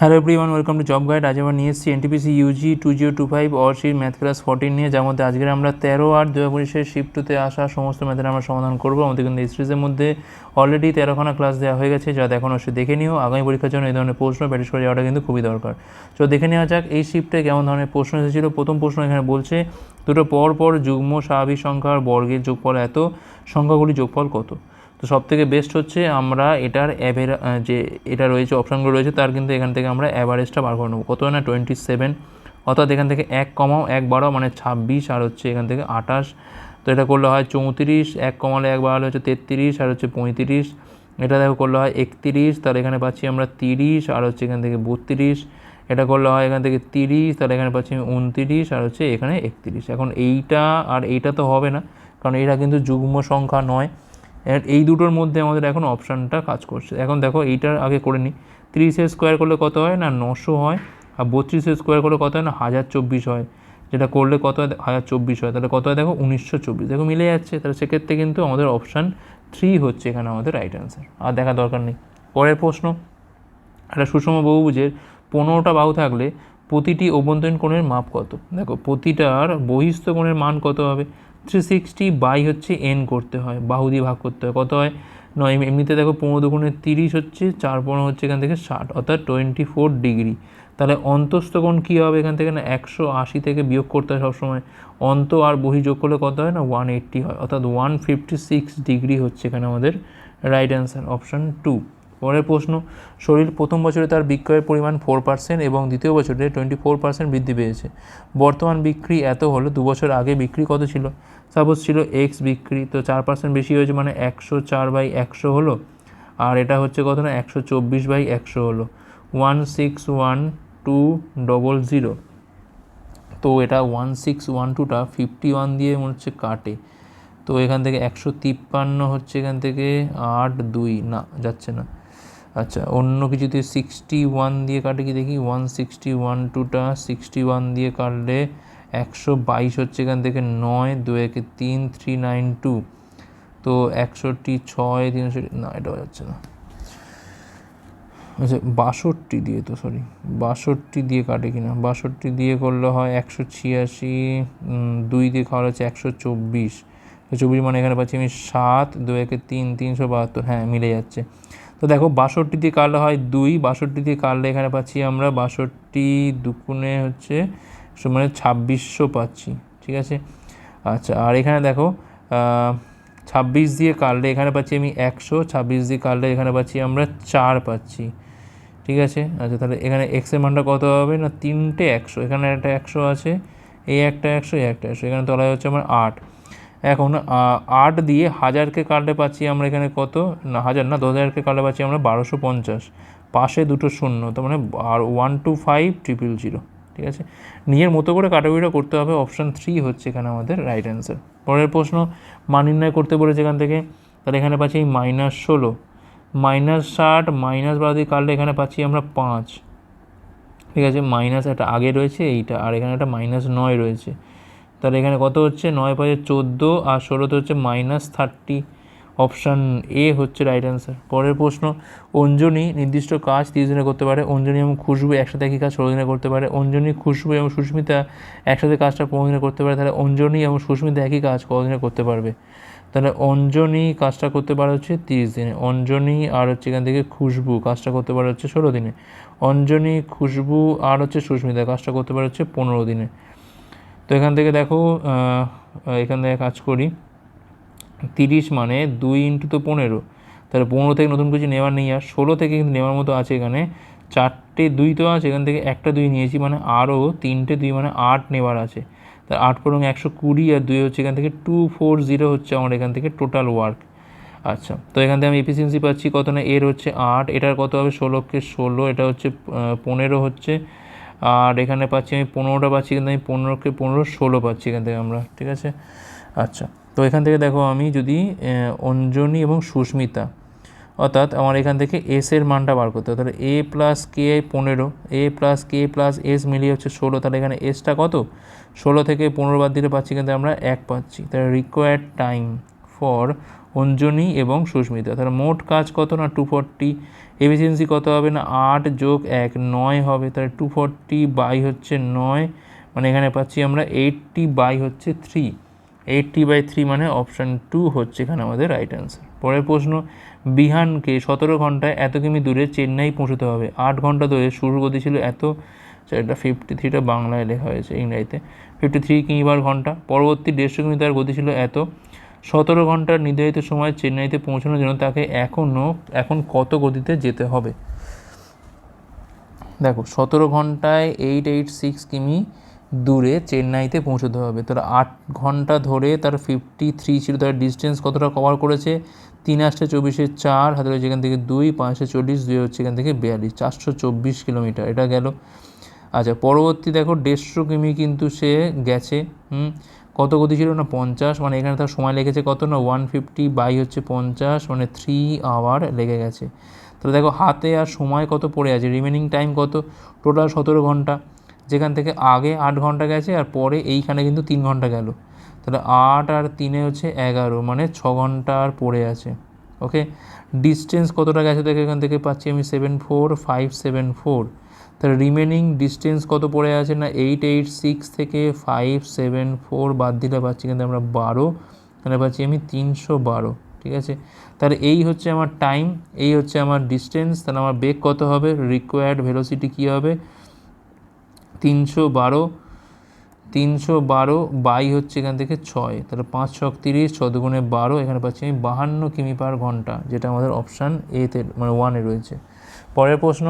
Hello everyone welcome to job guide আজ আমরা নিয়ে এসেছি NTPC UG two zero two five অর্শির math class fourteen নিয়ে, যার মধ্যে আজকের আমরা তেরো আট দু হাজার পঁচিশের শিফটুতে আসা সমস্ত ম্যাথের আমরা সমাধান করব। আমাদের কিন্তু এই সিরিজের মধ্যে অলরেডি তেরোখানা ক্লাস দেওয়া হয়ে গেছে, যা এখন অবশ্যই দেখে নিও। আগামী পরীক্ষার জন্য এই ধরনের প্রশ্ন প্র্যাকটিস করে যাওয়াটা কিন্তু খুবই দরকার। তো দেখে নেওয়া যাক এই শিফটে কেমন ধরনের প্রশ্ন এসেছিল। প্রথম প্রশ্ন এখানে বলছে, দুটো পর পর যুগ্ম স্বাভাবিক সংখ্যার বর্গের যোগফল এত সংখ্যাগুলি যোগফল কত? তো সব থেকে বেস্ট হচ্ছে আমরা এটার অ্যাভের যে এটা রয়েছে অপশানগুলো রয়েছে, তার কিন্তু এখান থেকে আমরা অ্যাভারেজটা বার করে নেব। কত না? টোয়েন্টি সেভেন অর্থাৎ এখান থেকে এক কমাও, এক বারো মানে ছাব্বিশ, আর হচ্ছে এখান থেকে আঠাশ। তো এটা করলে হয় চৌত্রিশ, এক কমালে এক বাড়ালে হচ্ছে তেত্রিশ, আর হচ্ছে পঁয়ত্রিশ। এটা দেখো করলে হয় একত্রিশ, তাহলে এখানে পাচ্ছি আমরা তিরিশ, আর হচ্ছে এখান থেকে বত্রিশ। এটা করলে হয় এখান থেকে তিরিশ, তাহলে এখানে পাচ্ছি উনতিরিশ, আর হচ্ছে এখানে একত্রিশ। এখন এইটা আর এইটা তো হবে না, কারণ এটা কিন্তু যুগ্ম সংখ্যা নয়। এই দুটোর মধ্যে আমাদের এখন অপশানটা কাজ করছে। এখন দেখো এইটার আগে করে নিই। তিরিশের স্কোয়ার করলে কত হয় না? নশো হয়। আর বত্রিশের স্কোয়ার করলে কত হয় না? হাজার চব্বিশ হয়। যেটা করলে কত হয়? হাজার চব্বিশ হয়। তাহলে কত হয়? দেখো উনিশশো চব্বিশ। দেখো মিলে যাচ্ছে। তাহলে সেক্ষেত্রে কিন্তু আমাদের অপশান থ্রি হচ্ছে এখানে আমাদের রাইট অ্যান্সার আর দেখা দরকার নেই। পরের প্রশ্ন। একটা সুষম বহুভুজের পনেরোটা বাহু থাকলে প্রতিটি অভ্যন্তরীণ কোণের মাপ কত? দেখো প্রতিটার বহিস্থ কোণের মান কত হবে? থ্রি সিক্সটি বাই হচ্ছে এন করতে হয় বাহু দিয়ে ভাগ করতে হয়। কত হয়? নয়, এমনিতে দেখো পনেরো দুগুণে তিরিশ হচ্ছে, চার পনেরো হচ্ছে এখান থেকে ষাট, অর্থাৎ টোয়েন্টি ফোর ডিগ্রি তাহলে অন্তস্থ কোণ কী হবে এখান থেকে? না, একশো আশি থেকে বিয়োগ করতে হয় সবসময়। অন্ত আর বহি যোগ করলে কত হয়? না ওয়ান এইট্টি হয়। অর্থাৎ ওয়ান ফিফটি সিক্স ডিগ্রি হচ্ছে এখানে আমাদের রাইট অ্যান্সার অপশান টু পরের প্রশ্ন, শরীর প্রথম বছরে তার বিক্রয়ের পরিমাণ ফোর পার্সেন্ট এবং দ্বিতীয় বছরে টোয়েন্টি ফোর পার্সেন্ট বৃদ্ধি পেয়েছে। বর্তমান বিক্রি এত হলো, দু বছর আগে বিক্রি কত ছিল? সাপোজ ছিল এক্স বিক্রি, তো চার পার্সেন্ট বেশি হয়েছে মানে একশো চার বাই একশো হলো, আর এটা হচ্ছে কত না, একশো চব্বিশ বাই একশো হলো। One six one two double zero তো এটা ওয়ান সিক্স ওয়ান টুটা ফিফটি ওয়ান দিয়ে মনে হচ্ছে কাটে। তো এখান থেকে একশো তিপ্পান্ন হচ্ছে এখান থেকে আট দুই, না, যাচ্ছে না। আচ্ছা অন্য কিছুতে সিক্সটি ওয়ান দিয়ে কাটে কি দেখি? ওয়ান সিক্সটি ওয়ান টুটা সিক্সটি ওয়ান দিয়ে কাটলে একশো বাইশ হচ্ছে এখান থেকে নয় দু একে তিন থ্রি নাইন টু তো একষট্টি ছয় তিনশো না এটাও যাচ্ছে না। আচ্ছা বাষট্টি দিয়ে তো সরি বাষট্টি দিয়ে কাটে কিনা? বাষট্টি দিয়ে করলে হয় একশো ছিয়াশি দুই দিয়ে খাওয়া হচ্ছে একশো চব্বিশ। চব্বিশ মানে এখানে পাচ্ছি আমি সাত দু একে তিন, তিনশো বাহাত্তর। হ্যাঁ মিলে যাচ্ছে। তো দেখো বাষট্টি দিয়ে কাটলে হয় দুই, বাষট্টি দিয়ে কাটলে এখানে পাচ্ছি আমরা বাষট্টি দুকুনে হচ্ছে মানে ছাব্বিশশো পাচ্ছি, ঠিক আছে? আচ্ছা আর এখানে দেখো ছাব্বিশ দিয়ে কাটলে এখানে পাচ্ছি আমি একশো, ছাব্বিশ দিয়ে কাটলে এখানে পাচ্ছি আমরা চার পাচ্ছি, ঠিক আছে? আচ্ছা তাহলে এখানে এক্সের মানটা কত হবে? না, তিনটে একশো, এখানে একটা একশো আছে, এই একটা একশো, এই একটা একশো, এখানে তলায় হচ্ছে আমার আট। এখন আট দিয়ে হাজারকে কাটলে পাচ্ছি আমরা এখানে কত? না, হাজার না, দশ হাজারকে কাটলে পাচ্ছি আমরা বারোশো পঞ্চাশ। পাশে দুটো শূন্য, তার মানে আর one two five triple zero ঠিক আছে? নিজের মতো করে কাটাকুটিটা করতে হবে অপশান থ্রি হচ্ছে এখানে আমাদের রাইট অ্যান্সার পরের প্রশ্ন, মান নির্ণয় করতে বলেছে এখান থেকে, তাহলে এখানে পাচ্ছি এই মাইনাস ষোলো। মাইনাস ষাট মাইনাস বারো দিয়ে কাটলে এখানে পাচ্ছি আমরা পাঁচ। ঠিক আছে মাইনাস একটা আগে রয়েছে, এইটা, আর এখানে একটা মাইনাস নয় রয়েছে। তাহলে এখানে কত হচ্ছে? নয় পাঁচে চোদ্দ আর ষোলোতে হচ্ছে মাইনাস থার্টি অপশান এ হচ্ছে রাইট অ্যান্সার পরের প্রশ্ন, অঞ্জনি নির্দিষ্ট কাজ তিরিশ দিনে করতে পারে, অঞ্জনি এবং খুশবু একসাথে একই কাজ ষোলো দিনে করতে পারে, অঞ্জনি, খুশবু এবং সুস্মিতা একসাথে কাজটা পনেরো দিনে করতে পারে, তাহলে অঞ্জনি এবং সুস্মিতা একই কাজ কতদিনে করতে পারবে? তাহলে অঞ্জনি কাজটা করতে পারে হচ্ছে তিরিশ দিনে, অঞ্জনি আর হচ্ছে এখান থেকে খুশবু কাজটা করতে পারে হচ্ছে ষোলো দিনে, অঞ্জনি, খুশবু আর হচ্ছে সুস্মিতা কাজটা করতে পারে হচ্ছে পনেরো দিনে। তো এখান থেকে দেখো এখান থেকে কাজ করি। তিরিশ মানে দুই ইন্টু তো পনেরো। তাহলে পনেরো থেকে নতুন কিছু নেওয়ার নেই আর, ষোলো থেকে কিন্তু নেওয়ার মতো আছে এখানে। চারটে দুই তো আছে, এখান থেকে একটা দুই নিয়েছি মানে আরও তিনটে দুই মানে আট নেওয়ার আছে। তার আট পরং একশো কুড়ি আর দুই হচ্ছে এখান থেকে টু ফোর জিরো হচ্ছে আমার এখান থেকে টোটাল ওয়ার্ক আচ্ছা তো এখান থেকে আমি এফিসিয়েন্সি পাচ্ছি কত না, এর হচ্ছে আট, এটার কত হবে? ষোলোকে ষোলো, এটা হচ্ছে পনেরো হচ্ছে আর এখানে পাচ্ছি আমি পনেরোটা পাচ্ছি, কিন্তু আমি পনেরোকে পনেরো, ষোলো পাচ্ছি এখান থেকে আমরা, ঠিক আছে? আচ্ছা তো এখান থেকে দেখো আমি যদি অঞ্জনী এবং সুস্মিতা, অর্থাৎ আমার এখান থেকে এস এর মানটা বার করতে হবে, তাহলে এ প্লাস কে পনেরো A plus K plus S মিলিয়ে হচ্ছে ষোলো, তাহলে এখানে এসটা কত? ষোলো থেকে পনেরো বাদ দিলে পাচ্ছি কিন্তু আমরা এক পাচ্ছি, তাহলে রিকোয়ার্ড টাইম ফর অঞ্জনী এবং সুস্মিতা, তাহলে মোট কাজ কত না টু ফর্টি এফিসিয়েন্সি কত হবে না? আট যোগ এক নয় হবে। তাহলে টু ফর্টি বাই হচ্ছে নয়। মানে এখানে পাচ্ছি আমরা এইটটি বাই হচ্ছে থ্রি এইটটি বাই থ্রি মানে অপশান টু হচ্ছে এখানে আমাদের রাইট অ্যান্সার পরের প্রশ্ন বিহানকে সতেরো ঘন্টায় এত কিমি দূরে চেন্নাই পৌঁছতে হবে। আট ঘণ্টা ধরে শুরু গতি ছিল এত। আচ্ছা, এটা ফিফটি থ্রিটা বাংলায় লেখা হয়েছে ইংরাজিতে। ফিফটি থ্রি কিমি পার ঘণ্টা। পরবর্তী দেড়শো কিমি তার গতি ছিল এত। সতেরো ঘণ্টার নির্ধারিত সময় চেন্নাইতে পৌঁছানোর জন্য তাকে এখনও এখন কত গতিতে যেতে হবে? দেখো, সতেরো ঘন্টায় এইট এইট সিক্স কিমি দূরে চেন্নাইতে পৌঁছতে হবে। তার আট ঘণ্টা ধরে তার ফিফটি থ্রি ছিল, তার ডিস্টেন্স কতটা কভার করেছে? তিন আসছে চব্বিশে চার, হাতে রয়েছে এখান থেকে দুই পাঁচশো চল্লিশ, দুই হচ্ছে এখান থেকে বিয়াল্লিশ, চারশো চব্বিশ কিলোমিটার, এটা গেল। আচ্ছা পরবর্তী দেখো, দেড়শো কিমি কিন্তু সে গেছে, হুম? কত গতি ছিল না পঞ্চাশ মানে এখানে তার সময় লেগেছে কত না? ওয়ান ফিফটি বাই হচ্ছে পঞ্চাশ মানে থ্রি আওয়ার লেগে গেছে। তাহলে দেখো হাতে আর সময় কত পড়ে আছে? রিমেনিং টাইম কত? টোটাল সতেরো ঘণ্টা। যেখান থেকে আগে আট ঘণ্টা গেছে আর পরে এইখানে কিন্তু তিন ঘণ্টা গেল। তাহলে আট আর তিনে হচ্ছে এগারো মানে ছ ঘণ্টা আর পড়ে আছে। ওকে ডিস্টেন্স কতটা গেছে দেখে এখান থেকে পাচ্ছি আমি seven four five seven four তাহলে রিমেনিং ডিস্টেন্স কত পড়ে আছে? না এইট এইট সিক্স থেকে ফাইভ সেভেন ফোর বাদ দিলে পাচ্ছি কিন্তু আমরা বারো। তাহলে পাচ্ছি আমি তিনশো বারো, ঠিক আছে? তাহলে এই হচ্ছে আমার টাইম এই হচ্ছে আমার ডিস্টেন্স তাহলে আমার বেগ কত হবে? রিকোয়ার্ড ভেলোসিটি কী হবে? তিনশো বারো তিনশো বারো বাই হচ্ছে এখান থেকে ছয়। তাহলে পাঁচ ছক তিরিশ, ছ দুগুণে বারো, এখানে পাচ্ছি আমি বাহান্ন কিমি পার ঘণ্টা, যেটা আমাদের অপশান এতে মানে ওয়ানে রয়েছে। পরের প্রশ্ন,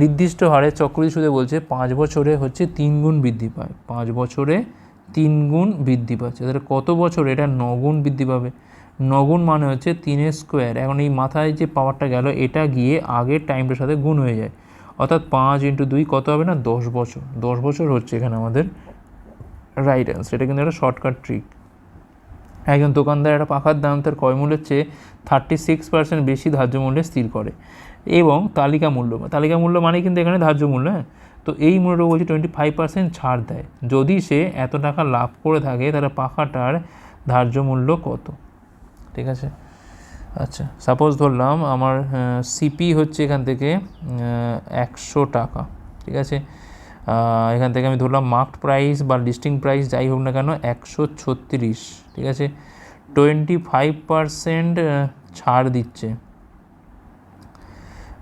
নির্দিষ্ট হারে চক্রবৃদ্ধি সুদে বলছে পাঁচ বছরে হচ্ছে তিন গুণ বৃদ্ধি পায়। পাঁচ বছরে তিন গুণ বৃদ্ধি পাচ্ছে। তাহলে কত বছরে এটা নগুণ বৃদ্ধি পাবে? নগুণ মানে হচ্ছে তিনের স্কোয়ার এখন এই মাথায় যে পাওয়ারটা গেল, এটা গিয়ে আগের টাইমটার সাথে গুণ হয়ে যায়। অর্থাৎ পাঁচ ইন্টু দুই কত হবে না? দশ বছর। দশ বছর হচ্ছে এখানে আমাদের রাইট অ্যান্সার এটা কিন্তু একটা শর্টকাট ট্রিক একজন দোকানদার একটা পাখার দাম তার ক্রয় মূল্যের চেয়ে থার্টি সিক্স পার্সেন্ট বেশি ধার্য মূল্যে স্থির করে এবং তালিকা মূল্য তালিকা মূল্য মানে কিন্তু এখানে ধার্য মূল্য হ্যাঁ? তো এই মূল্যটা বলছি টোয়েন্টি ফাইভ পার্সেন্ট ছাড় দেয়। যদি সে এত টাকা লাভ করে থাকে, তাহলে পাখাটার ধার্য মূল্য কত? ঠিক আছে? আচ্ছা সাপোজ ধরলাম আমার সিপি হচ্ছে এখান থেকে একশো টাকা, ঠিক আছে? এখান থেকে আমি ধরলাম মার্কড প্রাইস বা লিস্টিং প্রাইস যাই হোক না কেন, একশো ছত্রিশ। ঠিক আছে? টোয়েন্টি ফাইভ পারসেন্ট ছাড় দিচ্ছে।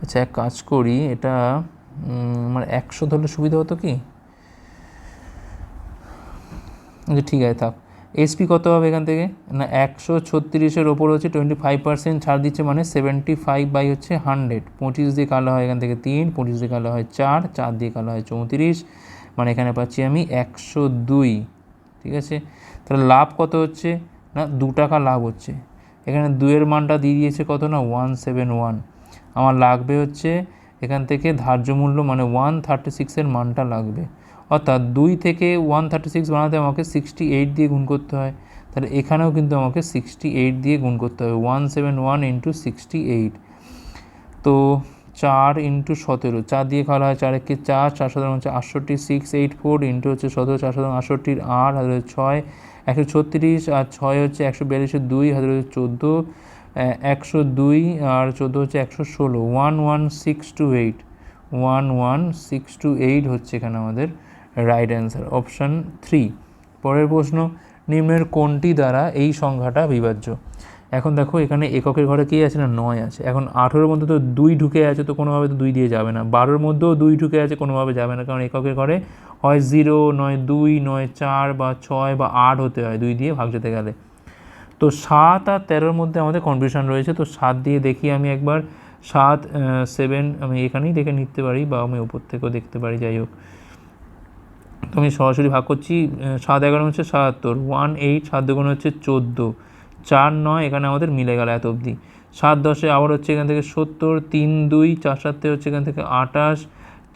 আচ্ছা এক কাজ করি, এটা আমার একশো ধরলে সুবিধা হতো কি? আচ্ছা ঠিক আছে, থাক। এসপি কত হবে এখান থেকে? না, একশো ছত্রিশের ওপর হচ্ছে টোয়েন্টি ফাইভ পার্সেন্ট ছাড় দিচ্ছে মানে সেভেন্টি ফাইভ বাই হচ্ছে হান্ড্রেড পঁচিশ দিয়ে কালো হয় এখান থেকে তিন, পঁচিশ দিয়ে কালো হয় চার চার দিয়ে কালো হয় চৌত্রিশ। মানে এখানে পাচ্ছি আমি একশো দুই। ঠিক আছে? তাহলে লাভ কত হচ্ছে? না, দু টাকা লাভ হচ্ছে। এখানে দুয়ের মানটা দিয়ে দিয়েছে কত না? One seven one. আমার লাগবে হচ্ছে এখান থেকে ধার্য মূল্য মানে ওয়ান থার্টি সিক্সের মানটা লাগবে। অর্থাৎ দুই থেকে ওয়ান থার্টি সিক্স বানাতে আমাকে সিক্সটি এইট দিয়ে গুণ করতে হয়। তাহলে এখানেও কিন্তু আমাকে সিক্সটি এইট দিয়ে গুণ করতে হবে। One seven one into sixty eight. তো চার ইন্টু সতেরো। চার দিয়ে খাওয়া হয় চার একে চার চার সাধারণ হচ্ছে আটষট্টি, সিক্স, এইট, ফোর ইন্টু হচ্ছে সতেরো, চার সাধারণ আটষট্টির আট হাজার ছয় একশো ছত্রিশ আর ছয় হচ্ছে একশো বিয়াল্লিশ, দুই হাজার হচ্ছে চোদ্দ একশো দুই আর চোদ্দ হচ্ছে একশো ষোলো one one six two eight one one six two eight হচ্ছে এখানে আমাদের রাইট অ্যান্সার অপশান থ্রি পরের প্রশ্ন, নিম্নের কোনটি দ্বারা এই সংখ্যাটা বিভাজ্য? এখন দেখো, এখানে এককের ঘরে কী আছে না? নয় আছে। এখন আঠেরোর মধ্যে তো দুই ঢুকে আছে তো কোনোভাবে তো দুই দিয়ে যাবে না। বারোর মধ্যেও দুই ঢুকে আছে কোনোভাবে যাবে না। কারণ এককের ঘরে হয় জিরো, নয় দুই, নয় চার বা ছয় বা আট হতে হয়, দুই দিয়ে ভাগ যেতে গেলে। তো সাত আর তেরোর মধ্যে আমাদের কনফিউশন রয়েছে। তো সাত দিয়ে দেখি আমি একবার। সাত সেভেন আমি এখানেই দেখে নিতে পারি বা আমি উপর থেকেও দেখতে পারি, যাই হোক। তো আমি সরাসরি ভাগ করছি। সাত এগারো হচ্ছে সাতাত্তর ওয়ান এইট সাত দুগুণ হচ্ছে চোদ্দ। চার নয়, এখানে আমাদের মিলে গেল এত অবধি। সাত দশে আবার হচ্ছে এখান থেকে সত্তর, তিন দুই, চার সাতে হচ্ছে এখান থেকে আঠাশ,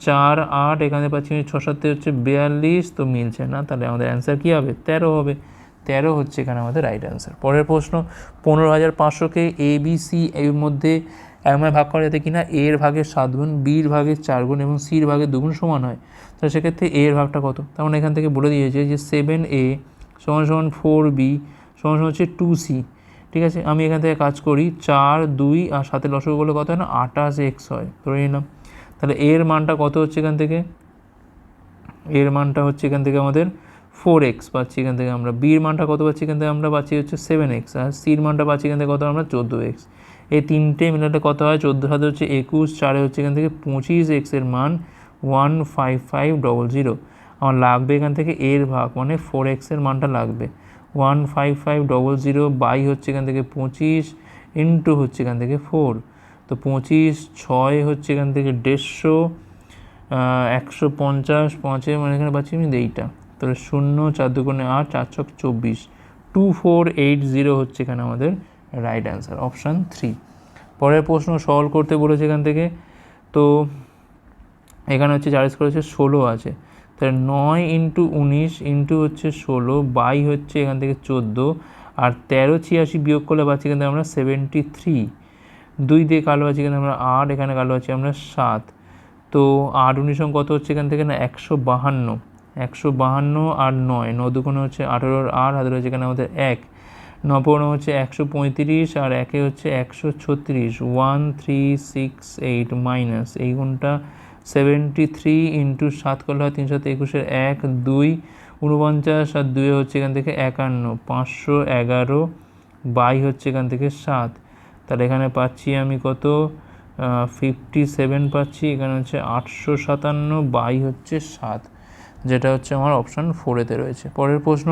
চার আট, এখানে পাচ্ছি ছ সাতে হচ্ছে বিয়াল্লিশ, তো মিলছে না, তাহলে আমাদের অ্যান্সার কী হবে? তেরো হবে। তেরো হচ্ছে এখানে আমাদের রাইট অ্যান্সার পরের প্রশ্ন, পনেরো হাজার পাঁচশোকে এ বি সি এর মধ্যে এমন ভাগ করা যাতে কিনা? এর ভাগের সাত গুণ বির ভাগের চার গুণ এবং সির ভাগের দুগুণ সমান হয়। তাহলে সেক্ষেত্রে এর ভাগটা কত? তেমন এখান থেকে বলে দিয়েছে যে সেভেন এ সমান সমান ফোর বি সমান হচ্ছে টু সি ঠিক আছে? আমি এখান থেকে কাজ করি চার, দুই আর সাথে লসগু করলে কত হয় না? আঠাশ এক্স হয়, ধরে নিলাম। তাহলে এর মানটা কত হচ্ছে এখান থেকে? এর মানটা হচ্ছে এখান থেকে আমাদের ফোর এক্স পাচ্ছি এখান থেকে আমরা। বির মানটা কত পাচ্ছি এখান থেকে আমরা? পাচ্ছি হচ্ছে সেভেন এক্স আর সির মানটা পাচ্ছি এখান থেকে কত আমরা? চোদ্দ এক্স এই তিনটে মিলাতে কত হয়? চোদ্দ সাথে হচ্ছে একুশ, চারে হচ্ছে এখান থেকে পঁচিশ এক্সের মান one five five double zero আমার লাগবে এখান থেকে এর ভাগ মানে ফোর এক্সের মানটা লাগবে। One five five double zero by হচ্ছে এখান থেকে পঁচিশ ইন্টু হচ্ছে এখান থেকে ফোর তো পঁচিশ, ছয় হচ্ছে এখান থেকে দেড়শো একশো পঞ্চাশ, পাঁচে মানে এখানে পাচ্ছি আমি এইটা। তাহলে শূন্য, চার দুগুণে আট, চার ছক চব্বিশ। টু ফোর এইট জিরো হচ্ছে এখানে আমাদের রাইট অ্যান্সার অপশান থ্রি পরের প্রশ্ন সলভ করতে বলেছে এখান থেকে। তো এখানে হচ্ছে চার স্কোয়ার হচ্ছে ষোলো আছে। তাহলে নয় ইন্টু উনিশ ইন্টু হচ্ছে ষোলো, বাই হচ্ছে এখান থেকে চোদ্দ, আর তেরো ছিয়াশি বিয়োগ করলে পাচ্ছি কিন্তু আমরা সেভেন্টি থ্রি দুই দিয়ে কালো আছে কিন্তু আমরা আট, এখানে কালো আছি আমরা সাত। তো আট উনিশ কত হচ্ছে এখান থেকে না, একশো বাহান্ন একশো বাহান্ন আর নয়, ন দুগুণে হচ্ছে আঠেরোর আট, হাতে রয়েছে এখানে আমাদের এক নপৌনে হচ্ছে একশো পঁয়ত্রিশ আর একে হচ্ছে একশো ছত্রিশ one three six eight minus এই গুণটা সেভেন্টি থ্রি ইন্টু সাত করলে হয় তিনশো একুশের এক, দুই উনপঞ্চাশ আর দুয়ে হচ্ছে এখান থেকে একান্ন, পাঁচশো এগারো, বাই হচ্ছে এখান থেকে সাত। তাহলে এখানে পাচ্ছি আমি কত? ফিফটি সেভেন পাচ্ছি, এখানে হচ্ছে আটশো সাতান্ন, বাই হচ্ছে সাত। যেটা হচ্ছে আমার অপশান ফোরেতে রয়েছে। পরের প্রশ্ন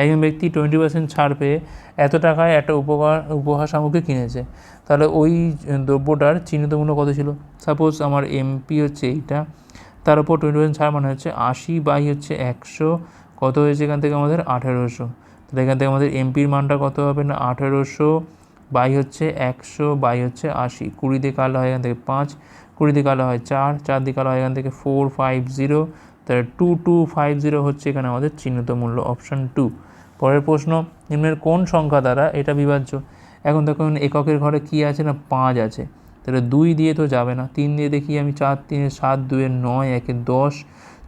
একজন ব্যক্তি টোয়েন্টি পার্সেন্ট ছাড় পেয়ে এত টাকায় একটা উপহার উপহার সামগ্রী কিনেছে। তাহলে ওই দ্রব্যটার চিহ্নিত মূল্য কত ছিল? সাপোজ আমার এমপি হচ্ছে এইটা, তার উপর টোয়েন্টি পার্সেন্ট ছাড় মানে হচ্ছে আশি বাই হচ্ছে একশো। কত হয়েছে এখান থেকে আমাদের? আঠেরোশো। তাহলে এখান থেকে আমাদের এমপির মানটা কত হবে না? আঠেরোশো বাই হচ্ছে একশো বাই হচ্ছে আশি। কুড়ি দিয়ে কালো হয় এখান থেকে পাঁচ, কুড়ি দিয়ে কালো হয় চার চার দিয়ে কালো হয় এখান থেকে ফোর ফাইভ জিরো তাহলে টু টু ফাইভ জিরো হচ্ছে এখানে আমাদের চিহ্নিত মূল্য অপশান টু পরের প্রশ্ন, নিম্নের কোন সংখ্যা দ্বারা এটা বিভাজ্য? এখন দেখুন, এককের ঘরে কী আছে না পাঁচ আছে? তাহলে দুই দিয়ে তো যাবে না। তিন দিয়ে দেখি আমি চার, তিনে, সাত, দুয়ে নয়, একে দশ,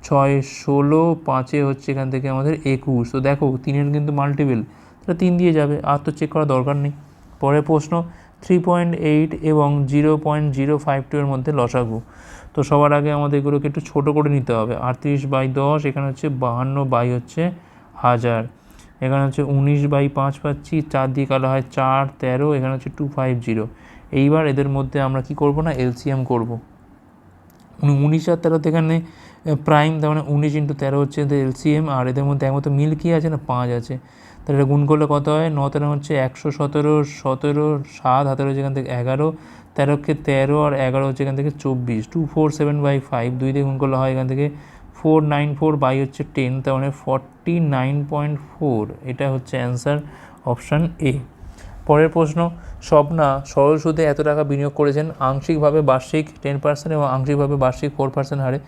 ছয়, ষোলো, পাঁচে হচ্ছে এখান থেকে আমাদের একুশ। তো দেখো, তিনের কিন্তু মাল্টিপল তাহলে তিন দিয়ে যাবে, আর তো চেক করা দরকার নেই। পরের প্রশ্ন থ্রি পয়েন্ট এইট এবং zero point zero five two এর মধ্যে লসাগু। তো সবার আগে আমাদের এগুলোকে একটু ছোটো করে নিতে হবে। আটত্রিশ বাই দশ, এখানে হচ্ছে বাহান্ন বাই হচ্ছে হাজার। এখানে হচ্ছে উনিশ বাই পাঁচ পাচ্ছি চার দিয়ে কালো হয় চার, তেরো, এখানে হচ্ছে টু ফাইভ জিরো এইবার এদের মধ্যে আমরা কি করব না? এলসিএম করব। উনিশ আর তেরোতে এখানে প্রাইম তার মানে উনিশ ইন্টু তেরো হচ্ছে এদের এলসিএম আর এদের মধ্যে একমতো মিল কি আছে না? পাঁচ আছে। তাহলে এটা গুণ করলে কত হয়? ন, তেরো হচ্ছে একশো সতেরো সতেরো, সাত, হাতের হচ্ছে এখান থেকে এগারো, তেরোকে তেরো আর এগারো হচ্ছে এখান থেকে চব্বিশ। Two four seven by five দুই দিয়ে গুণ করলে হয় এখান থেকে ফোর নাইন ফোর বাই হচ্ছে টেন তার মানে ফর্টি নাইন পয়েন্ট ফোর এটা হচ্ছে অ্যান্সার অপশান এ পরের প্রশ্ন, স্বপ্না সরল সুদে এত টাকা বিনিয়োগ করেছেন, আংশিকভাবে বার্ষিক টেন পার্সেন্ট এবং আংশিকভাবে বার্ষিক ফোর পার্সেন্ট হারে।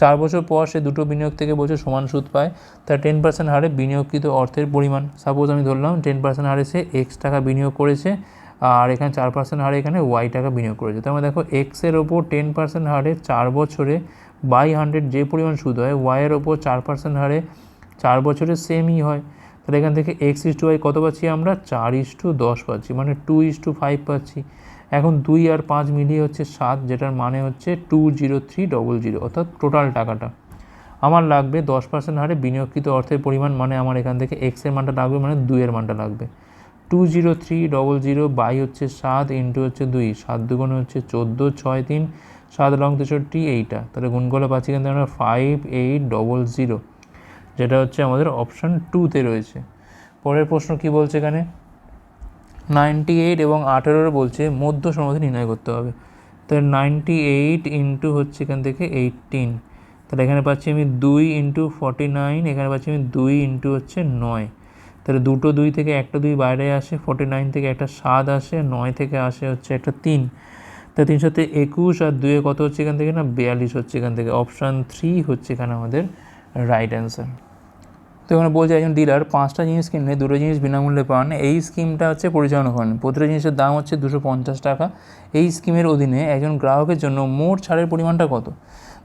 চার বছর পর সে দুটো বিনিয়োগ থেকে বছর সমান সুদ পায়, তার টেন পার্সেন্ট হারে বিনিয়োগকৃত অর্থের পরিমাণ। সাপোজ আমি ধরলাম টেন পার্সেন্ট হারে সে এক্স টাকা বিনিয়োগ করেছে, আর এখানে চার পার্সেন্ট হারে এখানে ওয়াই টাকা বিনিয়োগ করেছে। তার মানে দেখো এক্সের ওপর টেন পার্সেন্ট হারে চার বছরে বাই হান্ড্রেড যে পরিমাণ সুদ হয় ওয়াইয়ের ওপর চার পার্সেন্ট হারে চার বছরে সেমই হয়। তাহলে এখান থেকে এক্স ইস টু ওয়াই কত পাচ্ছি আমরা? চার ইস টু দশ পাচ্ছি মানে টু ইস টু ফাইভ পাচ্ছি। এখন দুই আর পাঁচ মিলিয়ে হচ্ছে সাত, যেটার মানে হচ্ছে two zero three double zero অর্থাৎ টোটাল টাকাটা। আমার লাগবে দশ পার্সেন্ট হারে বিনিয়োগকৃত অর্থের পরিমাণ মানে আমার এখান থেকে এক্সের মানটা লাগবে মানে দুইয়ের মানটা লাগবে। Two zero three double zero by হচ্ছে সাত ইন্টু হচ্ছে দুই, সাত দুগুণে হচ্ছে চোদ্দ, ছয় তিন সাত রং তেষট্টি এইটা। তাহলে গুণ করলে পাচ্ছি কিন্তু আমরা ফাইভ এইট ডবল জিরো যেটা হচ্ছে আমাদের অপশান টুতে রয়েছে। পরের প্রশ্ন কি বলছে এখানে? নাইনটি এইট এবং আঠেরোর বলছে মধ্য সমাধি নির্ণয় করতে হবে। তাহলে নাইনটি এইট ইন্টু হচ্ছে এখান থেকে এইটিন তাহলে এখানে পাচ্ছি আমি দুই ইন্টু ফর্টি নাইন এখানে পাচ্ছি আমি দুই ইন্টু হচ্ছে নয়। তাহলে দুটো দুই থেকে একটা দুই বাইরে আসে ফর্টি নাইন থেকে একটা সাত আসে, নয় থেকে আসে হচ্ছে একটা তিন। তা তিনশোতে একুশ আর দুয়ে কত হচ্ছে এখান থেকে না? বিয়াল্লিশ হচ্ছে এখান থেকে। অপশান থ্রি হচ্ছে এখানে আমাদের রাইট অ্যান্সার তো এখানে বলছে একজন ডিলার পাঁচটা জিনিস কিনলে দুটো জিনিস বিনামূল্যে পান। এই স্কিমটা হচ্ছে পরিচালনা করেন। প্রতিটা জিনিসের দাম হচ্ছে দুশো পঞ্চাশ টাকা। এই স্কিমের অধীনে একজন গ্রাহকের জন্য মোট ছাড়ের পরিমাণটা কত?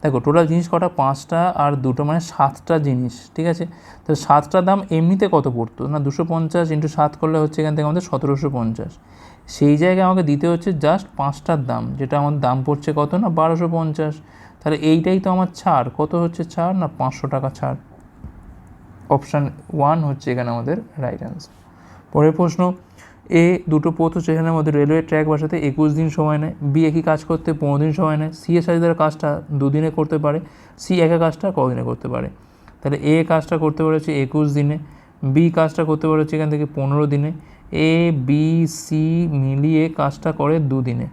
দেখো টোটাল জিনিস কটা? পাঁচটা আর দুটো মানে সাতটা জিনিস, ঠিক আছে? তো সাতটা দাম এমনিতে কত পড়তো? না, দুশো পঞ্চাশ ইন্টু সাত করলে হচ্ছে এখান থেকে আমাদের সতেরোশো পঞ্চাশ। সেই জায়গায় আমাকে দিতে হচ্ছে জাস্ট পাঁচটার দাম, যেটা আমার দাম পড়ছে কত না? বারোশো পঞ্চাশ। তাহলে এইটাই তো আমার ছাড়। কত হচ্ছে ছাড় না পাঁচশো টাকা ছাড়? অপশান ওয়ান হচ্ছে এখানে আমাদের রাইট অ্যান্সার পরের প্রশ্ন, এ দুটো পথ স্টেশনের মধ্যে রেলওয়ে ট্র্যাক বসাতে, একুশ দিন সময় নেয়। বি একই কাজ করতে, পনেরো দিন সময় নেয়। সি এর সাথে তারা কাজটা দুদিনে করতে পারে। সি একা কাজটা কদিনে করতে পারে? তাহলে এ কাজটা করতে পারে হচ্ছে একুশ দিনে। বি কাজটা করতে পারে হচ্ছে এখান থেকে পনেরো দিনে। এ বি সি মিলিয়ে কাজটা করে দুদিনে।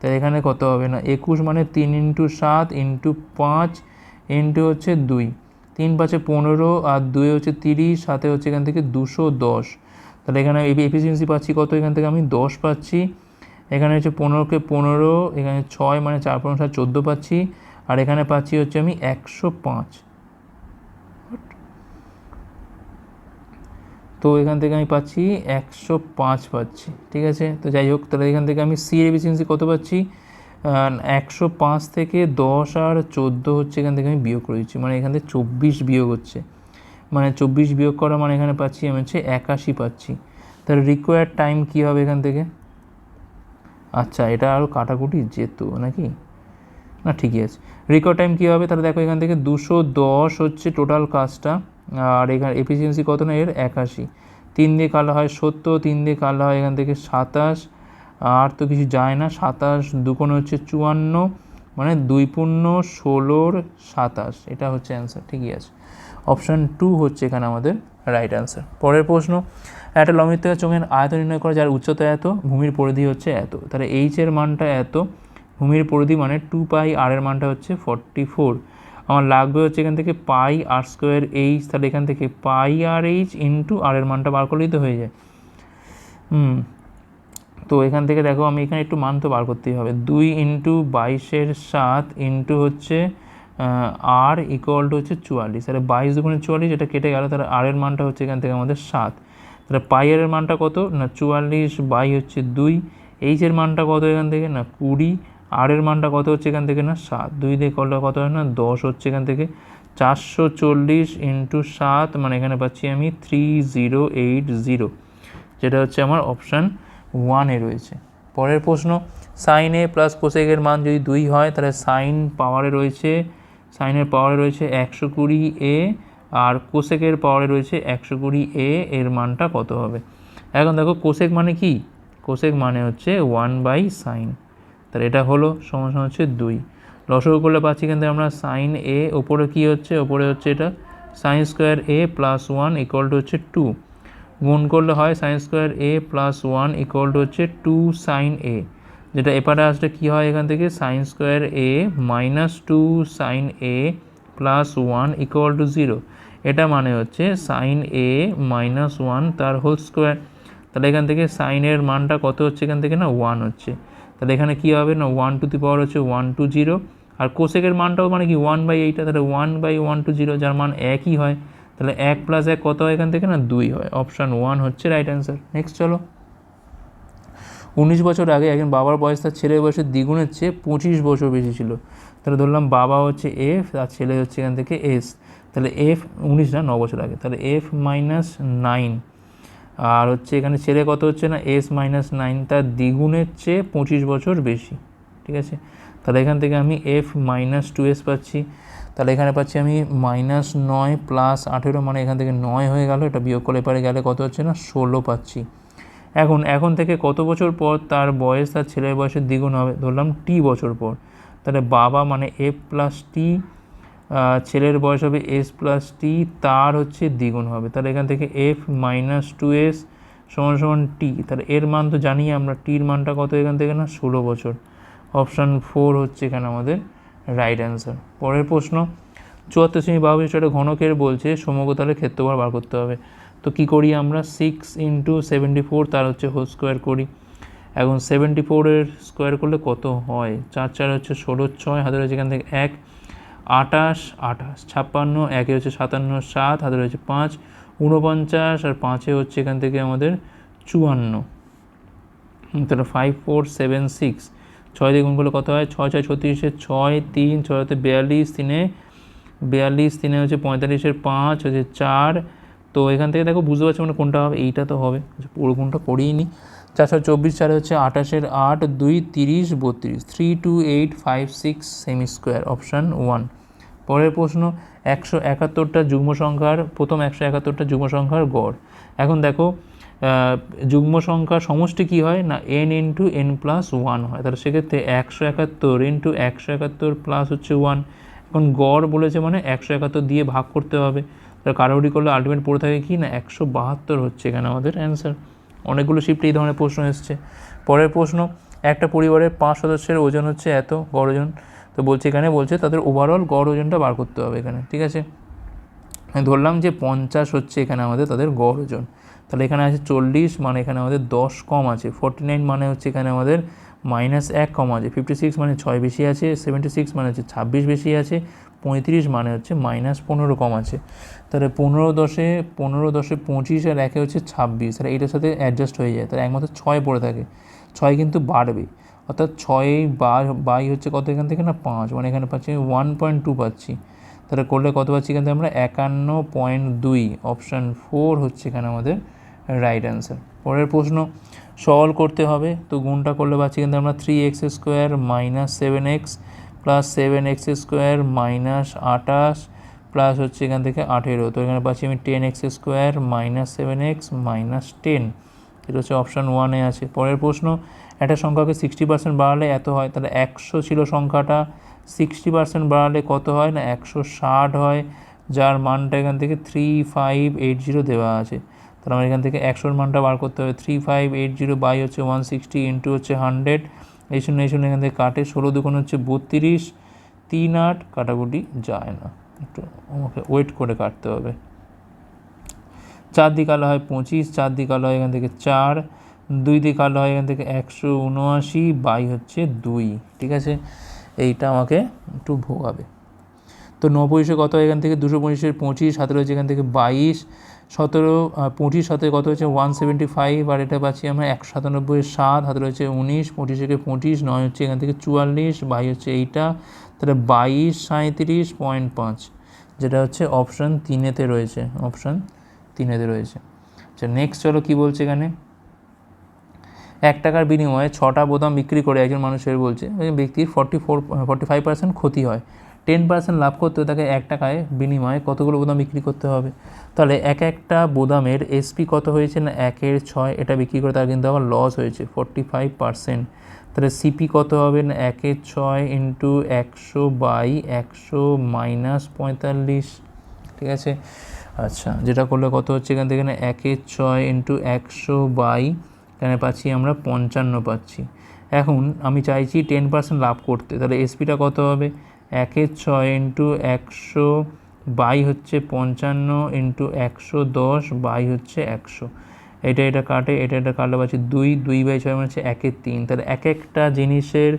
তাই এখানে কত হবে না? একুশ মানে তিন ইন্টু সাত ইন্টু পাঁচ ইন্টু হচ্ছে দুই। তিন পাঁচে পনেরো আর দুই হচ্ছে তিরিশ সাথে হচ্ছে এখান থেকে দুশো দশ। তাহলে এখানে এফিসিয়েন্সি পাচ্ছি কত? এখান থেকে আমি দশ পাচ্ছি। এখানে হচ্ছে পনেরোকে পনেরো, এখানে ছয় মানে চার পনেরো সাত চোদ্দ পাচ্ছি। আর এখানে পাচ্ছি হচ্ছে আমি একশো পাঁচ। তো এখান থেকে আমি পাচ্ছি একশো পাঁচ পাচ্ছি, ঠিক আছে? তো যাই হোক, তাহলে এখান থেকে আমি সি এফিসিয়েন্সি কত পাচ্ছি? একশো পাঁচ থেকে দশ আর চোদ্দ হচ্ছে এখান থেকে আমি বিয়োগ করে দিচ্ছি মানে এখান থেকে চব্বিশ বিয়োগ হচ্ছে। মানে চব্বিশ বিয়োগ করা মানে এখানে পাচ্ছি আমি হচ্ছে একাশি পাচ্ছি। তাহলে রিকোয়ার্ড টাইম কী হবে এখান থেকে? আচ্ছা এটা আরও কাটাকুটি যেত নাকি? না, ঠিকই আছে। রিকোয়ার্ড টাইম কী হবে? তাহলে দেখো এখান থেকে দুশো দশ হচ্ছে টোটাল কাজটা। আর এখানে এফিসিয়েন্সি কত না? এর একাশি। তিন দিয়ে কালো হয় সত্তর, তিন দিয়ে কালো হয় এখান থেকে সাতাশ। আর তো কিছু যায় না, সাতাশ দুকোনো হচ্ছে চুয়ান্ন মানে দুই পূর্ণ ষোলোর সাতাশ। এটা হচ্ছে অ্যান্সার ঠিকই আছে। অপশান টু হচ্ছে এখানে আমাদের রাইট অ্যান্সার পরের প্রশ্ন একটা লম্বিত চোখের আয়ত নির্ণয় করা যার উচ্চতা এত, ভূমির পরিধি হচ্ছে এত। তাহলে এইচ এর মানটা এত, ভূমির পরিধি মানে টু পাই আর এর মানটা হচ্ছে ফর্টি ফোর আমার লাগবে হচ্ছে এখান থেকে পাই আর স্কোয়ার এইচ তাহলে এখান থেকে পাই আর এইচ ইন্টু আর এর মানটা বার করলেই তো হয়ে যায়। হুম, তো এখান থেকে দেখো আমি এখানে একটু মান তো বার করতেই হবে। দুই ইন্টু বাইশের সাত ইন্টু হচ্ছে আর ইকুয়াল টু হচ্ছে চুয়াল্লিশ। তাহলে বাইশ দুগুণে চুয়াল্লিশ, এটা কেটে গেল, তাহলে আর এর মানটা হচ্ছে এখান থেকে আমাদের সাত। তাহলে পাইয়ের মানটা কত? না, চুয়াল্লিশ বাই হচ্ছে দুই এইচের মানটা কত এখান থেকে? না, কুড়ি। আর এর মানটা কত হচ্ছে এখান থেকে না? সাত। দুই দিয়ে করলে কত হয় না? দশ হচ্ছে এখান থেকে। চারশো চল্লিশ ইন্টু সাত মানে এখানে পাচ্ছি আমি থ্রি জিরো এইট জিরো যেটা হচ্ছে আমার অপশান ওয়ানে রয়েছে। পরের প্রশ্ন সাইন এ প্লাস কোসেকের মান যদি দুই হয়, তাহলে সাইন পাওয়ারে রয়েছে সাইনের পাওয়ারে রয়েছে একশো কুড়ি এ আর কোসেকের পাওয়ারে রয়েছে একশো কুড়ি এ এর মানটা কত হবে? এখন দেখো কোসেক মানে কি? কোসেক মানে হচ্ছে ওয়ান বাই সাইন তাহলে এটা হলো সমস্যা হচ্ছে দুই। লসগু করলে পাচ্ছি কিন্তু আমরা সাইন এ ওপরে কী হচ্ছে? ওপরে হচ্ছে এটা sine square A plus one equal to হচ্ছে টু গুণ করলে হয় sine square A plus one equal to হচ্ছে টু সাইন এ যেটা এপারে আসলে কী হয় এখান থেকে? Sine square A minus two sine A plus one equal to zero এটা মানে হচ্ছে সাইন এ মাইনাস ওয়ান তার হোল স্কোয়ার তাহলে এখান থেকে সাইনের মানটা কত হচ্ছে এখান থেকে না? ওয়ান হচ্ছে। তাহলে এখানে কী হবে? না ওয়ান টু দি পাওয়ার হচ্ছে ওয়ান টু জিরো আর কোসেকের মানটাও মানে কি ওয়ান বাই এইটা তাহলে one by one two zero যার মান একই হয়, তাহলে এক প্লাস এক কত হয় এখান থেকে? না, দুই হয়। অপশান ওয়ান হচ্ছে রাইট অ্যান্সার নেক্সট চলো। উনিশ বছর আগে একজন বাবার বয়স তার ছেলের বয়সের দ্বিগুণের চেয়ে পঁচিশ বছর বেশি ছিল। তাহলে ধরলাম বাবা হচ্ছে এফ আর ছেলে হচ্ছে এখান থেকে এস তাহলে এফ উনিশ না, ন বছর আগে। তাহলে এফ মাইনাস নাইন আর হচ্ছে এখানে ছেলে কত হচ্ছে না? এস মাইনাস নাইন তার দ্বিগুণের চেয়ে পঁচিশ বছর বেশি, ঠিক আছে? তাহলে এখান থেকে আমি এফ মাইনাস টু এস পাচ্ছি। তাহলে এখানে পাচ্ছি আমি মাইনাস নয় প্লাস আঠেরো মানে এখান থেকে নয় হয়ে গেল। এটা বিয়োগ করে পারে গেলে কত হচ্ছে না? ষোলো পাচ্ছি। এখন এখন থেকে কত বছর পর তার বয়স, তার ছেলের বয়সের দ্বিগুণ হবে? ধরলাম টি বছর পর। তাহলে বাবা মানে এফ প্লাস টি ছেলের বয়স হবে এস প্লাস টি তার হচ্ছে দ্বিগুণ হবে। তাহলে এখান থেকে এফ মাইনাস টু এস সমান সমান টি তাহলে এর মান তো জানি আমরা টির মানটা কত এখান থেকে না? ষোলো বছর। অপশান ফোর হচ্ছে এখানে আমাদের রাইট অ্যান্সার পরের প্রশ্ন, চুয়াত্তর শ্রেণি বাহু একটা ঘনকের বলছে সমগ্রতালের ক্ষেত্রফল বার করতে হবে। তো কী করি আমরা? সিক্স ইন্টু সেভেন্টি ফোর তার হচ্ছে হোল স্কোয়ার করি। এখন সেভেন্টি ফোরের স্কোয়ার করলে কত হয়? চার চার হচ্ছে ষোলো, ছয়, হাতের হচ্ছে এখান থেকে এক। আটাশ আটাশ ছাপ্পান্ন একে হচ্ছে সাতান্ন সাত হাতে রয়েছে পাঁচ ঊনপঞ্চাশ আর পাঁচে হচ্ছে এখান থেকে আমাদের চুয়ান্ন। তাহলে ফাইভ ফোর সেভেন সিক্স ছয় দিয়ে গুণ করলে কত হয়? ছয় ছয় ছত্রিশে ছয় তিন ছয় হতে বিয়াল্লিশ তিনে বিয়াল্লিশ তিনে হচ্ছে পঁয়তাল্লিশের পাঁচ হচ্ছে চার। তো এখান থেকে দেখো বুঝতে পারছ মানে কোনটা হবে? এইটা তো হবে। আচ্ছা, পুরো কোনটা করিয়ে নি চারশো চব্বিশ চারে হচ্ছে আঠাশের আট দুই তিরিশ বত্রিশ। Three two eight five six cm square option one পরের প্রশ্ন, একশো একাত্তরটা যুগ্ম সংখ্যার, প্রথম একশো একাত্তরটা যুগ্ম সংখ্যার গড়। এখন দেখো যুগ্ম সংখ্যার সমষ্টি কী হয়? না n into n plus one হয়। তাহলে সেক্ষেত্রে একশো একাত্তর ইন্টু একশো একাত্তর প্লাস হচ্ছে ওয়ান এখন গড় বলেছে মানে একশো একাত্তর দিয়ে ভাগ করতে হবে। তাহলে কারোরি করলে আলটিমেট পড়ে থাকে কি? না, একশো বাহাত্তর হচ্ছে এখানে আমাদের অ্যান্সার অনেকগুলো শিফটে এই ধরনের প্রশ্ন এসছে। পরের প্রশ্ন, একটা পরিবারের পাঁচ সদস্যের ওজন হচ্ছে এত, গড় ওজন তো বলছে এখানে বলছে তাদের ওভারঅল গড় ওজনটা বার করতে হবে এখানে, ঠিক আছে? ধরলাম যে পঞ্চাশ হচ্ছে এখানে আমাদের তাদের গড় ওজন। তাহলে এখানে আছে চল্লিশ মানে এখানে আমাদের দশ কম আছে। ফর্টি নাইন মানে হচ্ছে এখানে আমাদের মাইনাস এক কম আছে। ফিফটি সিক্স মানে ছয় বেশি আছে সেভেন্টি সিক্স মানে হচ্ছে ছাব্বিশ বেশি আছে, পঁয়ত্রিশ মানে হচ্ছে মাইনাস পনেরো কম আছে। তাহলে পনেরো দশে পনেরো দশে পঁচিশ আর একে হচ্ছে ছাব্বিশ। তাহলে এটার সাথে অ্যাডজাস্ট হয়ে যায়। তাহলে একমাত্র ছয় পড়ে থাকে। ছয় কিন্তু বাড়বে। অর্থাৎ ছয় বা বাই হচ্ছে কত এখান থেকে? না, পাঁচ। মানে এখানে পাচ্ছি আমি ওয়ান পয়েন্ট টু পাচ্ছি। তাহলে করলে কত পাচ্ছি এখান থেকে আমরা? একান্ন পয়েন্ট দুই। অপশান ফোর হচ্ছে এখানে আমাদের রাইট অ্যান্সার পরের প্রশ্ন সলভ করতে হবে। তো গুণটা করলে পাচ্ছি কিন্তু আমরা three x square minus seven x plus seven x square minus আঠাশ প্লাস হচ্ছে এখান থেকে আঠেরো। তো এখানে পাচ্ছি আমি ten x square minus seven x minus ten এটা হচ্ছে অপশান ওয়ানে আছে। পরের প্রশ্ন একটা সংখ্যাকে সিক্সটি পার্সেন্ট বাড়ালে এত হয়, তাহলে একশো ছিল সংখ্যাটা সিক্সটি পার্সেন্ট বাড়ালে কত হয় না, একশো ষাট হয়, যার মানটা এখান থেকে থ্রি ফাইভ এইট জিরো দেওয়া আছে। তাহলে আমার এখান থেকে একশোর মানটা বার করতে হবে three five eight zero by হচ্ছে ওয়ান সিক্সটি ইন্টু হচ্ছে হান্ড্রেড এই শূন্য এই শূন্য এখান থেকে কাটে, ষোলো দুগুণ হচ্ছে বত্রিশ, তিন আট কাটাকুটি যায় না। একটু আমাকে ওয়েট করে কাটতে হবে। চার দিক আলো হয় পঁচিশ চার দিক আলো হয় এখান থেকে চার দুই দিক আলো হয় এখান থেকে একশো উনআশি, বাই হচ্ছে দুই, ঠিক আছে? এইটা আমাকে একটু ভোগাবে। তো নপঁচিশে কত হয় এখান থেকে? দুশো পঁচিশের পঁচিশ হাতে রয়েছে এখান থেকে বাইশ, সতেরো পঁচিশ হাতে কত হচ্ছে? ওয়ান সেভেন্টি ফাইভ, আর এটা পাচ্ছি আমরা একশো সাতানব্বই সাত হাতে রয়েছে উনিশ পঁচিশ থেকে পঁচিশ, নয় হচ্ছে এখান থেকে চুয়াল্লিশ, বাই হচ্ছে এইটা, তাহলে বাইশ সাঁত্রিশ পয়েন্ট পাঁচ, যেটা হচ্ছে অপশান তিনেতে রয়েছে, অপশান তিনেতে রয়েছে। আচ্ছা নেক্সট চলো কী বলছে এখানে? এক টাকার বিনিময়ে ছটা বোতাম বিক্রি করে একজন মানুষের বলছে ব্যক্তির forty four forty five percent ক্ষতি হয়। টেন পার্সেন্ট লাভ করতে তাকে এক টাকায় বিনিময়ে কতগুলো বোদাম বিক্রি করতে হবে? তাহলে এক একটা বোদামের এসপি কত হয়েছে না একের ছয়, এটা বিক্রি করে তার কিন্তু আবার লস হয়েছে ফর্টি ফাইভ পার্সেন্ট তাহলে সিপি কত হবে না একের ছয় ইন্টু একশো বাই একশো মাইনাস পঁয়তাল্লিশ, ঠিক আছে? আচ্ছা যেটা করলে কত হচ্ছে এখান থেকে না একের ছয় ইন্টু একশো বাই এখানে পাচ্ছি আমরা পঞ্চান্ন পাচ্ছি। এখন আমি চাইছি টেন পার্সেন্ট লাভ করতে। তাহলে এসপিটা কত হবে? একের ছয় ইন্টু একশো বাই হচ্ছে পঞ্চান্ন ইন্টু একশো দশ বাই হচ্ছে একশো। এটা এটা কাটে, এটা এটা কাটলে পাচ্ছি দুই দুই বাই ছয় মানে হচ্ছে একের তিন। তাহলে এক একটা জিনিসের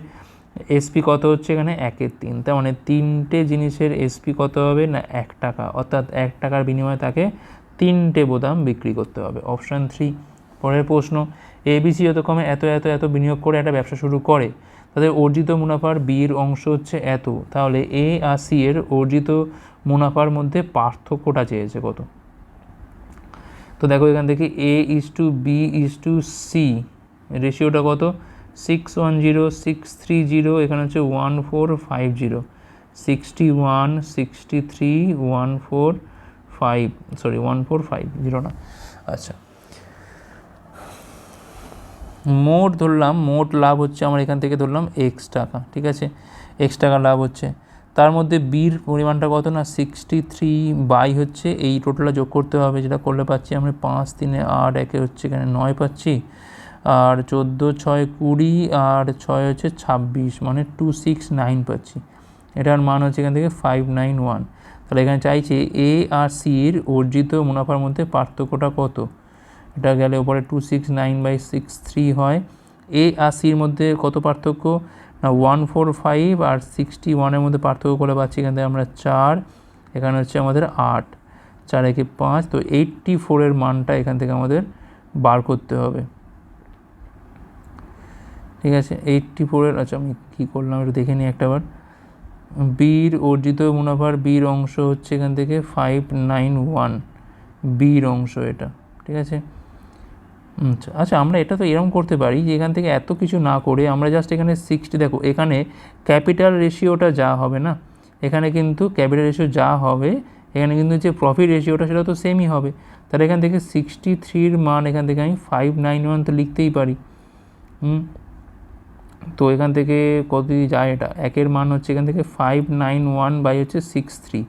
এসপি কত হচ্ছে এখানে? একের তিন। তার মানে তিনটে জিনিসের এসপি কত হবে না এক টাকা? অর্থাৎ এক টাকার বিনিময়ে তাকে তিনটে বোতাম বিক্রি করতে হবে। অপশান থ্রি পরের প্রশ্ন। এবিসি যতক্ষণে এত এত এত বিনিয়োগ করে একটা ব্যবসা শুরু করে, তাদের অর্জিত মুনাফার বির অংশ হচ্ছে এত। তাহলে এ আর সি এর অর্জিত মুনাফার মধ্যে পার্থক্যটা চেয়েছে কত? তো দেখো এখান থেকে A is to B is to C, রেশিওটা কত? Six one zero, six three zero, এখানে হচ্ছে one four five zero. Sixty one, sixty three, one four five, sorry, one four five, zero না। আচ্ছা। মোট ধরলাম, মোট লাভ হচ্ছে আমার এখান থেকে ধরলাম এক্স টাকা, ঠিক আছে? এক্স টাকা লাভ হচ্ছে। তার মধ্যে বির পরিমাণটা কত না? সিক্সটি থ্রি বাই হচ্ছে, এই টোটালটা যোগ করতে হবে, যেটা করলে পাচ্ছি আমরা পাঁচ তিনে আট, একে হচ্ছে এখানে নয় পাচ্ছি। আর চোদ্দ ছয় কুড়ি, আর ছয় হচ্ছে ছাব্বিশ মানে টু সিক্স নাইন পাচ্ছি। এটার মান হচ্ছে এখান থেকে ফাইভ নাইন ওয়ান তাহলে এখানে চাইছে এ আর সির অর্জিত মুনাফার মধ্যে পার্থক্যটা কত? এটা গেলে ওপরে two six nine by six three হয়। এ আর সির মধ্যে কত পার্থক্য? না ওয়ান ফোর ফাইভ আর সিক্সটি ওয়ানের মধ্যে পার্থক্য করে পাচ্ছি এখান থেকে আমরা চার। এখানে হচ্ছে আমাদের আট। চার একে পাঁচ, তো এইটটি ফোরের মানটা এখান থেকে আমাদের বার করতে হবে। ঠিক আছে এইটটি ফোরের আচ্ছা আমি কী করলাম একটু দেখে নিই একটাবার। বির অর্জিত মুনাফার বীর অংশ হচ্ছে এখান থেকে ফাইভ নাইন ওয়ান বীর অংশ এটা, ঠিক আছে? আচ্ছা আচ্ছা আমরা এটা তো এরকম করতে পারি যে এখান থেকে এত কিছু না করে আমরা জাস্ট এখানে সিক্সটি দেখো, এখানে ক্যাপিটাল রেশিওটা যা হবে না, এখানে কিন্তু ক্যাপিটাল রেশিও যা হবে, এখানে কিন্তু যে প্রফিট রেশিওটা সেটা তো সেমই হবে, তাহলে এখান থেকে সিক্সটি থ্রির মান এখান থেকে আমি ফাইভ নাইন ওয়ান তো লিখতেই পারি তো এখান থেকে কত যায় এটা? একের মান হচ্ছে এখান থেকে ফাইভ নাইন ওয়ান বাই হচ্ছে সিক্স থ্রি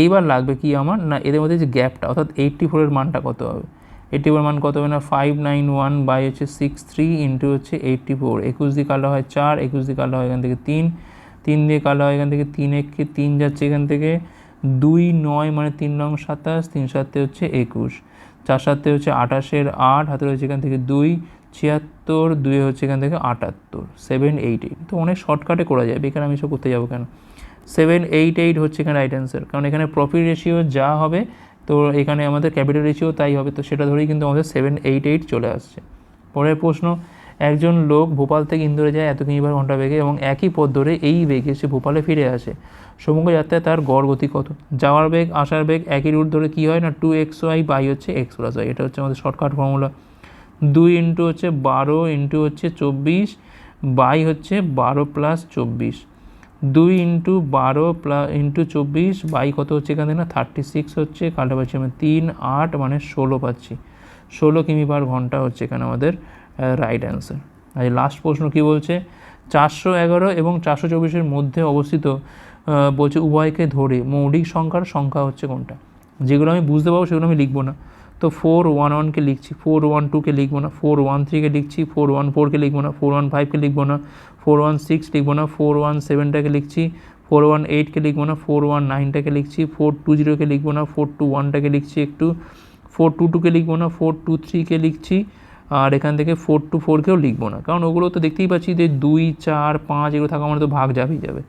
এইবার লাগবে কি আমার? না, এদের মধ্যে যে গ্যাপটা অর্থাৎ এইট্টি ফোরের মানটা কত হবে? ফোর মান কত হবে না? ফাইভ নাইন ওয়ান বাই হচ্ছে সিক্স থ্রি ইন্টু হচ্ছে এইট্টি ফোর একুশ দিয়ে কালো হয় চার, একুশ দিয়ে কালো হয় এখান থেকে তিন। তিন দিয়ে কালো হয় এখান থেকে তিন একে তিন যাচ্ছে এখান থেকে দুই নয় মানে তিন নং সাতাশ, তিন সাতে হচ্ছে একুশ। চার সাতে হচ্ছে আঠাশের আট, হাতে রয়েছে এখান থেকে দুই, ছিয়াত্তর, দুয়ে হচ্ছে এখান থেকে আটাত্তর। সেভেন এইট এইট তো অনেক শর্টকাটে করা যায় এখানে আমি সব করতে যাব কেন? সেভেন এইট এইট হচ্ছে এখানে রাইট অ্যান্সার কারণ এখানে প্রফিট রেশিও যা হবে তো এখানে আমাদের ক্যাপিটাল রেশিও তাই হবে। তো সেটা ধরেই কিন্তু আমাদের সেভেন এইট এইট চলে আসছে। পরের প্রশ্ন, একজন লোক ভোপাল থেকে ইন্দোরে যায় এত কিমি ঘণ্টা বেগে এবং একই পথ ধরে এই বেগে সে ভোপালে ফিরে আসে। সমগ্র যাত্রায় তার গড় গতি কত? যাওয়ার বেগ, আসার বেগ, একই রুট ধরে কী হয় না? টু এক্স ওয়াই বাই হচ্ছে এক্স প্লাস ওয়াই এটা হচ্ছে আমাদের শর্টকাট ফর্মুলা দুই ইন্টু হচ্ছে বারো ইন্টু হচ্ছে চব্বিশ বাই হচ্ছে বারো প্লাস চব্বিশ। দুই ইন্টু বারো প্লাস ইন্টু চব্বিশ, বাই কত হচ্ছে এখানে না? থার্টি সিক্স হচ্ছে কালটা পাচ্ছি আমরা তিন, আট মানে ষোলো পাচ্ছি। ষোলো কিমি পার ঘণ্টা হচ্ছে এখানে আমাদের রাইট অ্যান্সার আর লাস্ট প্রশ্ন কি বলছে? চারশো এগারো এবং চারশো চব্বিশের মধ্যে অবস্থিত বলছে উভয়কে ধরে, মৌলিক সংখ্যার সংখ্যা হচ্ছে কোনটা? যেগুলো আমি বুঝতে পারব সেগুলো আমি লিখব না। তো ফোর ওয়ান ওয়ানকে লিখছি ফোর ওয়ান টুকে লিখব না ফোর ওয়ান থ্রিকে লিখছি ফোর ওয়ান ফোরকে লিখব না ফোর ওয়ান ফাইভকে লিখব না ফোর ওয়ান সিক্স লিখব না ফোর ওয়ান সেভেনটাকে লিখছি ফোর ওয়ান এইটকে লিখব না ফোর ওয়ান নাইনটাকে লিখছি ফোর টু জিরোকে লিখব না ফোর টু ওয়ানটাকে লিখছি একটু ফোর টু টুকে লিখব না ফোর টু থ্রিকে লিখছি, আর এখান থেকে ফোর টু ফোরকেও লিখব না। কারণ ওগুলো তো দেখতেই পাচ্ছি যে দুই, চার, পাঁচ এগুলো থাকা মানে তো ভাগ যাবেই যাবে।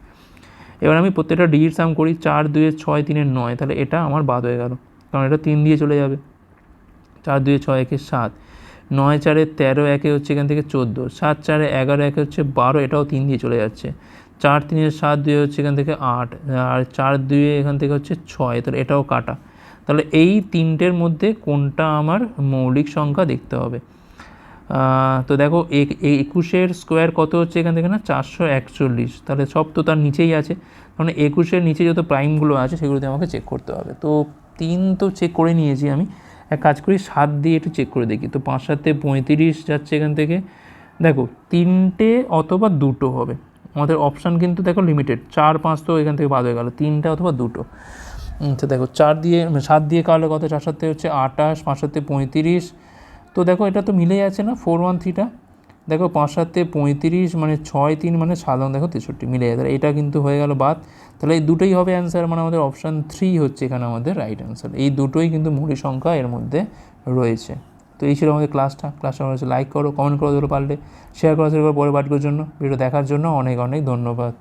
এবার আমি প্রত্যেকটা ডিজিট সাম করি, চার, দুয়ে ছয় তিনের নয়, তাহলে এটা আমার বাদ হয়ে গেল। কারণ এটা তিন দিয়ে চলে যাবে। চার দুয়ে ছয় একে সাত। নয় চারে তেরো একে হচ্ছে এখান থেকে চোদ্দ। সাত চারে এগারো একে হচ্ছে বারো, এটাও তিন দিয়ে চলে যাচ্ছে। চার তিনে সাত দুয়ে হচ্ছে এখান থেকে আট, আর চার দুয়ে এখান থেকে হচ্ছে ছয়, তাহলে এটাও কাটা। তাহলে এই তিনটের মধ্যে কোনটা আমার মৌলিক সংখ্যা দেখতে হবে? তো দেখো একুশের স্কোয়ার কত হচ্ছে এখান থেকে না? চারশো একচল্লিশ। তাহলে সব তো তার নিচেই আছে। কারণ একুশের নিচে যত প্রাইমগুলো আছে, সেগুলোতে আমাকে চেক করতে হবে। তো তিন তো চেক করে নিয়েছি আমি। এক কাজ করি, সাত দিয়ে একটু চেক করে দেখি। তো পাঁচ, সাতে, পঁয়ত্রিশ যাচ্ছে এখান থেকে। দেখো, তিনটে অথবা দুটো হবে। আমাদের অপশান কিন্তু দেখো লিমিটেড চার, পাঁচ তো এখান থেকে বাদ হয়ে গেলো। তিনটা অথবা দুটো। আচ্ছা দেখো, চার দিয়ে সাত দিয়ে কালো কত? চার সাথে হচ্ছে আঠাশ, পাঁচ সাথে পঁয়ত্রিশ। তো দেখো, এটা তো মিলেই আছে না? ফোর ওয়ান থ্রিটা দেখো পাঁচ সাতে পঁয়ত্রিশ মানে ছয় তিন মানে সাধারণ দেখো তেষট্টি মিলে যায় এটা কিন্তু হয়ে গেল বাদ। তাহলে এই দুটোই হবে অ্যান্সার মানে আমাদের অপশান থ্রি হচ্ছে এখানে আমাদের রাইট অ্যান্সার এই দুটোই কিন্তু মূল সংখ্যা এর মধ্যে রয়েছে। তো এই ছিল আমাদের ক্লাসটা ক্লাসটা হচ্ছে লাইক করো কমেন্ট করো পারলে। শেয়ার করো সেগুলো পরে পাঠকের জন্য। ভিডিও দেখার জন্য অনেক অনেক ধন্যবাদ।